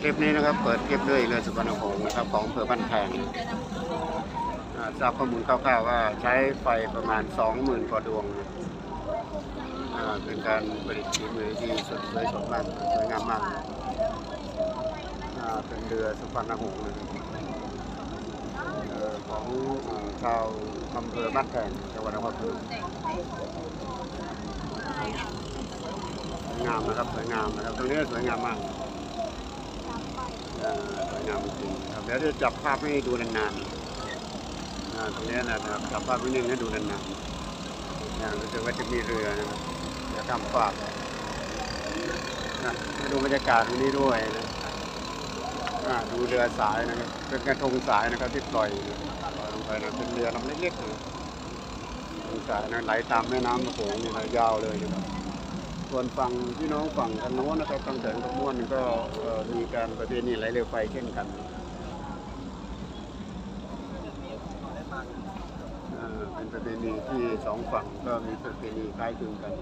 คลิปนี้นะครับเปิดคลิปด้วยเรือสุวรรณหงส์นะครับของอำเภอบ้านแพงทราบข้อมูลคร่าวๆว่าใช้ไฟประมาณ 20,000กว่าดวงเป็นการผลิตฝีมือที่สดสวยสดมากสวยงามมากเป็นเรือสุวรรณหงส์ของชาวอำเภอบ้านแพงจังหวัดนครปฐมสวยงามนะครับสวยงามนะครับตรงนี้สวยงามมาก สวยงามจริงครับเดี๋ยวจะจับภาพให้ดูนานๆตรงนี้นะครับจับภาพนิดนึงให้ดูนานๆนะรู้สึกว่าจะมีเรือนะครับเดี๋ยวทำฝากนะให้ดูบรรยากาศตรงนี้ด้วยนะดูเรือสายนะครับเป็นกระทงสายนะครับที่ปล่อยปล่อยลงไปนะเป็นเรือลำเล็กๆนะสายนะไหลตามแม่น้ำโขงนี่นะยาวเลยนะครับ ส่วนฝั่งพี่น้องฝั่งทางโน้นนะครับทางแสงตะม้วนก็มีการประเพณีไหลเรือไฟเช่นกันเอ่อเป็นประเพณีที่สองฝั่งก็มีประเพณีคล้ายคลึงกัน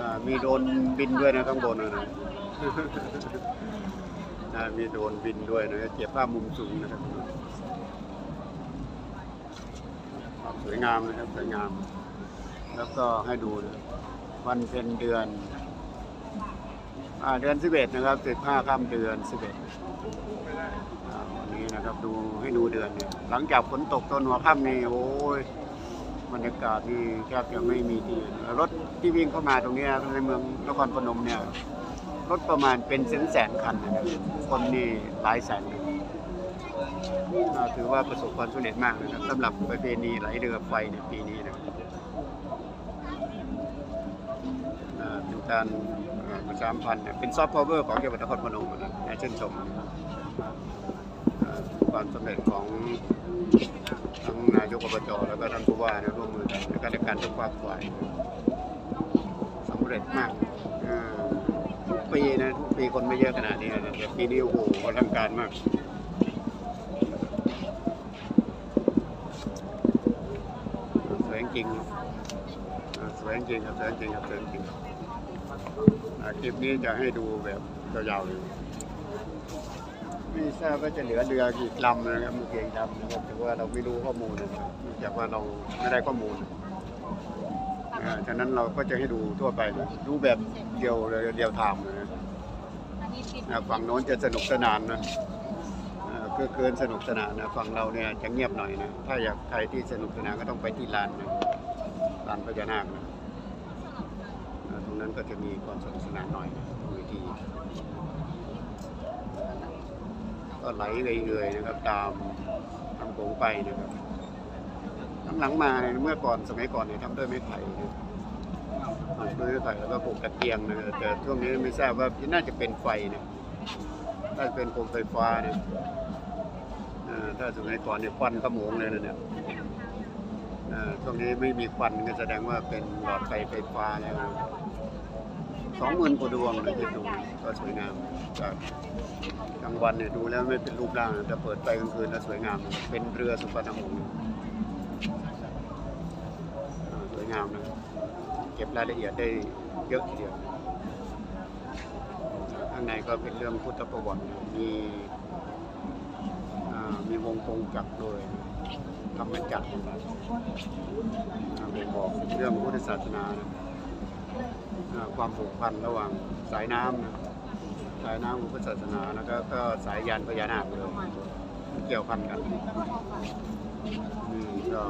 อ่ามีโดนบินด้วยนะข้างบนนะนะอ่ามีโดนบินด้วยนะเก็บภาพมุมสูงนะครับสวยงามนะครับสวยงาม แล้วก็ให้ดูนะ วันเพ็ญเดือนอเดือนสิบเอ็ดนะครับสิบห้าค่ำเดือนสิบเอ็ดวันนี้นะครับดูให้ดูเดือนเนี่ยหลังจากฝนตกต้นหัวค่ำนี่โอ้ยบรรยากาศนี่แทบจะไม่มีที่รถที่วิ่งเข้ามาตรงนี้ในเมืองนครพนมเนี่ยรถประมาณเป็นแสนแสนคันนะครับคนนี่หลายแสนถือว่าประสบความสำเร็จมากนะครับสำหรับประเพณีไหลเรือไฟในปีนี้นะ เป็นการประชาสัมพันธ์เป็นซอฟต์พาวเวอร์ของจังหวัดนครพนมนะน่าชื่นชมความสำเร็จของทั้งนายกอบจแล้วก็ท่านผู้ว่าเนี่ยร่วมมือกันในการในการทุกภาคฝ่ายสำเร็จมากทุกปีนะทุกปีคนไม่เยอะขนาดนี้นะแต่ปีนี้โอ้โหอลังการมากสวยจริงๆอ่าสวยจริงครับสวยจริงครับสวยจริง คลิปนี้จะให้ดูแบบยาวๆเลยไม่ทราบว่าจะเหลือเรือกี่ลำนะครับมีกี่ลำนะครับแต่ว่าเราไม่รู้ข้อมูลนะครับเนื่องจากว่าเราไม่ได้ข้อมูลฉะนั้นเราก็จะให้ดูทั่วไปนะดูแบบเดียวเลยเดียวไทม์เลยนะฝั่งโน้นจะสนุกสนานนะอ่าคือเกินสนุกสนานนะฝั่งเราเนี่ยจะเงียบหน่อยนะถ้าอยากใครที่สนุกสนานก็ต้องไปที่ลานนะลานพญานาคนะอ่าตรง นั้นก็จะมีความสนุกสนานหน่อยนะตรงเวทีก็ไหลเรื่อยๆนะครับ ตามทำโขงไปนะครับหลังๆมาเนี่ยเมื่อก่อนสมัยก่อนเนี่ยทำด้วยไม้ไผ่นะทำด้วยไม้ไผ่แล้วก็ปลูกตะเกียงนะแต่ช่วงนี้ไม่ทราบว่าน่าจะเป็นไฟนะน่าจะเป็นโคมไฟฟ้าเนี่ยถ้าสมัยก่อนเนี่ยควันขโมงเลยนะเนี่ยช่วงนี้ไม่มีควันก็แสดงว่าเป็นหลอดไฟไฟฟ้าแล้ว สองหมื่นกว่าดวงนะที่ดูก็สวยงามจากกลางวันเนี่ยดูแล้วไม่เป็นรูปร่างนะแต่เปิดไฟกลางคืนแล้วสวยงามเป็นเรือสุพรรณหงส์สวยงามนะเก็บรายละเอียดได้เยอะทีเดียวข้างในก็เป็นเรื่องพุทธประวัติมีมีวงกงจักรด้วยธรรมจักรบ่งบอกเรื่องพุทธศาสนานะอ่า ความผูกพันระหว่างสายน้ำนะสายน้ำของพุทธศาสนาแล้วก็ก็สายยานพญานาคเลยเกี่ยวพันกันนี่ก็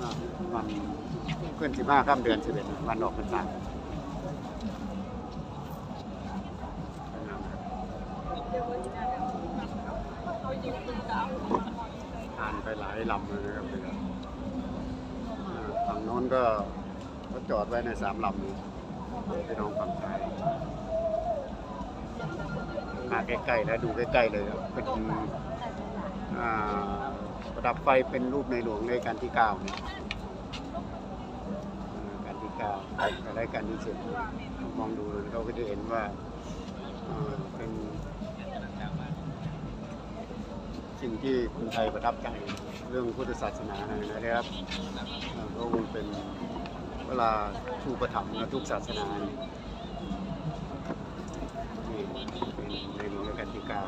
อ่าวันขึ้นสิบห้าค่ำเดือนสิบเอ็ดวันออกพรรษาทานไปหลายลำเลยนะครับเรืออ่าฝั่งโน้นก็ ก็จอดไว้ในสามลำนี้พี่น้องฝั่งซ้ายมาใกล้ๆแล้วดูใกล้ๆเลยครับเป็นประดับไฟเป็นรูปในหลวงในการที่เก้าเนี่ยการที่เก้าและการที่สิบมองดูเขาก็จะเห็นว่าเป็นสิ่งที่คนไทยประทับใจเรื่องพุทธศาสนานะครับก็คงเป็น เวลาครูประถมนะทุกศาสนาเนี่ยนี่ในหลวงรัชกาลที่ก้า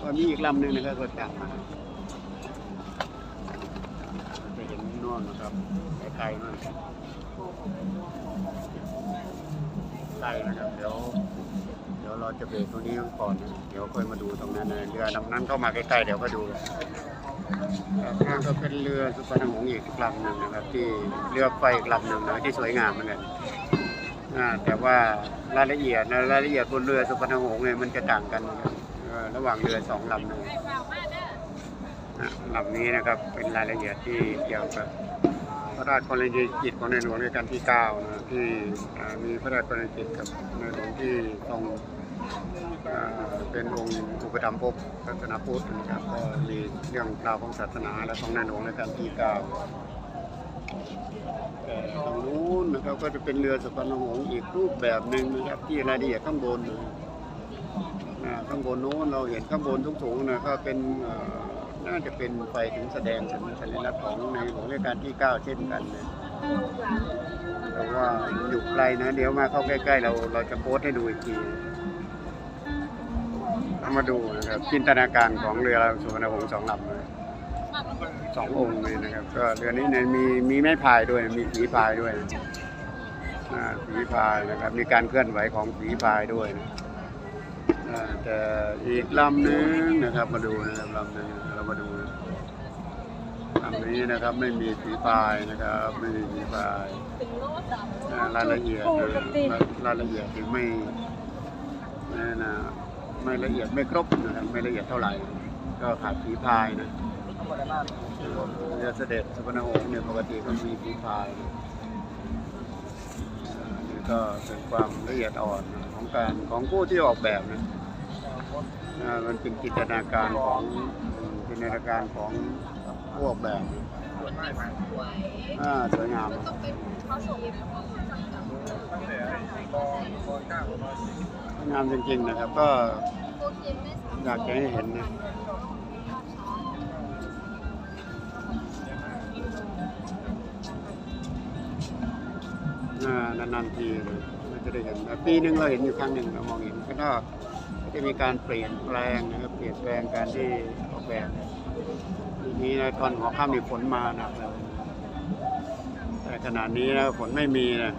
ก็มีอีกลำหนึ่งนะครับก็ลับมาจะเห็นน่นนะครับไกลๆนู่นไกลนะครับเดี๋ยวเดี๋ยวเราจะเบรกตรงนี้ก่อน เดี๋ยวค่อยมาดูตรงนั้นนะเรือลำนั้นเข้ามาใกล้ๆเดี๋ยวก็ดู นั่ก็เป็นเรือสุพรรณหงส์อีกลำหนึ่งนะครับ ที่เรือไฟอีกลำหนึ่งนะที่สวยงามเหมือนกันอ่าแต่ว่ารายละเอียดนะรายละเอียดบนเรือสุพรรณหงส์เนี่ยมันจะต่างกันระหว่างเรือสองลำหนึ่งอะลำนี้นะครับเป็นรายละเอียดที่เกี่ยวกับพระราชกรณียกิจของในหลวงรัชกาลที่เก้านะที่มีพระราชกรณียกิจกับในหลวงที่ทรงอ่า เป็นองค์อุปถัมภกศาสนาพุทธนะครับก็มีเรื่องราวของศาสนาและของในหลวงในการที่เก้าแต่ตรงนู้นนะครับก็จะเป็นเรือสุพรรณหงส์อีกรูปแบบหนึ่งนะครับที่รายละเอียดข้างบนนะข้างบนโน้นเราเห็นข้างบนทุกๆนะก็เป็นน่าจะเป็นไฟถึงแสดงสัญลักษณ์ของในหลวงรัชกาลที่เก้าเช่นกันนะแต่ว่าอยู่ไกลนะ เดี๋ยวมาเข้าใกล้ ๆ เราเราจะโพสให้ดูอีกที เอามาดูนะครับจินตนาการของเรือสุวรรณหงส์สองลำเลยสององค์เลยนะครับ ก็เรือนี้เนี่ยมีมีไม้พายด้วยมีฝีพายด้วยอ่าฝีพายนะครับมีการเคลื่อนไหวของฝีพายด้วยนะแต่อีกลำหนึงนะครับมาดูนะครับลำหนึงเรามาดูลำนี้นะครับไม่มีฝีพายนะครับไม่มีฝีพายอ่ารายละเอียดลยรายละเอียดถึงไม่นี่นะ ไม่ละเอียดไม่ครบนะครับไม่ละเอียดเท่าไหร่ ก็ขาดฝีพายนะเรือเสด็จสุพรรณหงส์เนี่ยปกติก็มีฝีพายนะอ่านี่ก็เป็นความละเอียดอ่อนของการของผู้ที่ออกแบบนะอ่ามันเป็นจินตนาการของอืมจินตนาการของผู้ออกแบบอ่าสวยงามนะสวยง งามจริงๆนะครับ ก็อยากจะให้เห็นนะนานๆทีเลยเราจะได้เห็นปีหนึ่งเราเห็นอยู่ครั้งหนึ่งเรามองเห็นก็ก็จะมีการเปลี่ยนแปลงนะครับเปลี่ยนแปลงการที่ออกแบบทีนี้นะตอนหัวค่ำมีฝนมาหนักเลยแต่ขนาดนี้นะฝนไม่มีนะ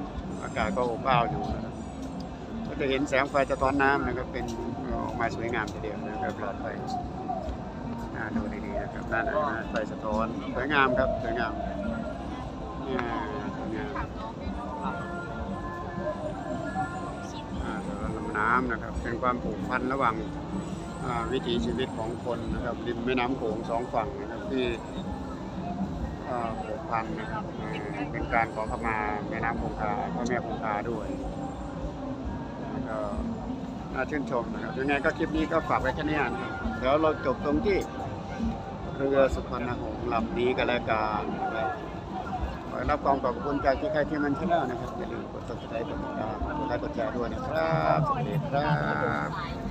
อากาศก็อบอ้าวอยู่นะครับ ก็จะเห็นแสงไฟสะท้อนน้ำนะครับเป็นออกมาสวยงามทีเดียวนะครับหลอดไฟอ่าดูดีๆนะครับนั่นนะไฟสะท้อนสวยงามครับสวยงามอ่าสวยงามลำน้ำนะครับเป็นความผูกพันระหว่างวิถีชีวิตของคนนะครับริมแม่น้ำโขงสองฝั่งนะครับที่ผูกพันนะครับเป็นการขอขมาแม่น้ำคงคาพ่อแม่คงคาด้วย ก็น่าชื่นชมนะครับยังไงก็คลิปนี้ก็ฝากไว้แค่นี้นะครับเดี๋ยวเราจบตรงที่เรือสุพรรณหงส์ลำนี้กันแล้วกันนะครับขอรับความขอบคุณจากที่ใครที่มันชนะนะครับอย่าลืมกด subscribe กดติดตามกดไลค์กดแชร์ด้วยนะครับสวัสดีครับ